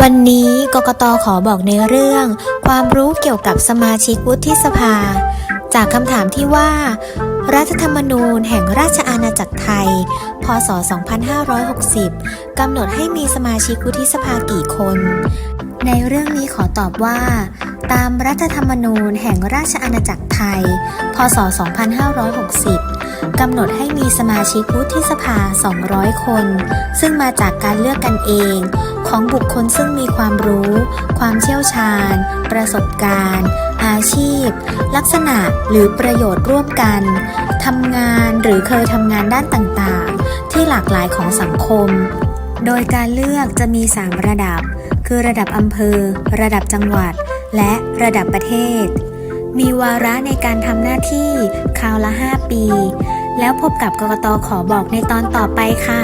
วันนี้กกตขอบอกในเรื่อง ความรู้เกี่ยวกับสมาชิกวุฒิสภา จากคำถามที่ว่า รัฐธรรมนูญแห่งราชอาณาจักรไทย พศ 2560 กำหนดให้มีสมาชิกวุฒิสภากี่คน ในเรื่องนี้ขอตอบว่า ตามรัฐธรรมนูญแห่งราชอาณาจักรไทย พศ 2560 กำหนดให้มีสมาชิกวุฒิสภา 200 คน ซึ่งมาจากการเลือกกันเอง ของบุคคลซึ่งมีความรู้ ความเชี่ยวชาญ ประสบการณ์ อาชีพ ลักษณะหรือประโยชน์ร่วมกันทำงานหรือเคยทำงานด้านต่างๆ ที่หลากหลายของสังคม โดยการเลือกจะมี 3 ระดับ คือระดับอำเภอ ระดับจังหวัด และระดับประเทศ มีวาระในการทำหน้าที่คราวละ 5 ปี แล้วพบกับกกตขอบอกในตอนต่อไปค่ะ